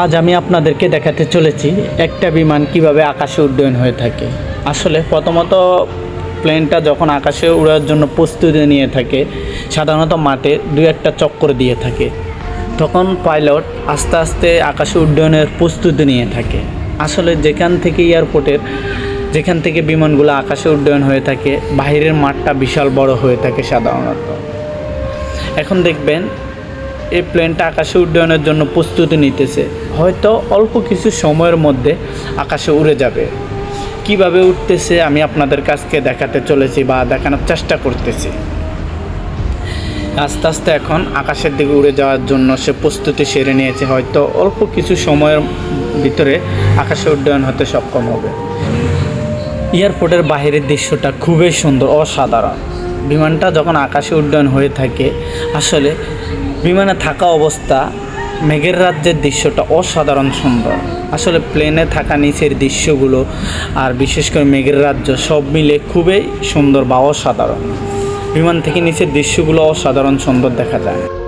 আজ আমি আপনাদেরকে দেখাতে চলেছি একটা বিমান কীভাবে আকাশে উড্ডয়ন হয়ে থাকে। আসলে প্রথমত প্লেনটা যখন আকাশে উড়ার জন্য প্রস্তুতি নিয়ে থাকে, সাধারণত মাঠে দু একটা চক্কর দিয়ে থাকে। তখন পাইলট আস্তে আস্তে আকাশে উড্ডয়নের প্রস্তুতি নিয়ে থাকে। আসলে যেখান থেকে এয়ারপোর্টের, যেখান থেকে বিমানগুলো আকাশে উড্ডয়ন হয়ে থাকে বাইরের মাঠটা বিশাল বড় হয়ে থাকে সাধারণত। এখন দেখবেন এই প্লেনটা আকাশে উড্ডয়নের জন্য প্রস্তুতি নিতেছে। হয়তো অল্প কিছু সময়ের মধ্যে আকাশে উড়ে যাবে। কীভাবে উঠতেছে আমি আপনাদের কাছকে দেখাতে চলেছি বা দেখানোর চেষ্টা করতেছি। আস্তে আস্তে এখন আকাশের দিকে উড়ে যাওয়ার জন্য সে প্রস্তুতি সেরে নিয়েছে। হয়তো অল্প কিছু সময়ের ভিতরে আকাশে উড্ডয়ন হতে সক্ষম হবে। এয়ারপোর্টের বাইরের দৃশ্যটা খুবই সুন্দর, অসাধারণ। বিমানটা যখন আকাশে উড্ডয়ন হয়ে থাকে, আসলে বিমানে থাকা অবস্থা, মেঘের রাজ্যের দৃশ্যটা অসাধারণ সুন্দর। আসলে প্লেনে থাকা নিচের দৃশ্যগুলো আর বিশেষ করে মেঘের রাজ্য সব মিলে খুবই সুন্দর বা অসাধারণ। বিমান থেকে নিচের দৃশ্যগুলো অসাধারণ সুন্দর দেখা যায়।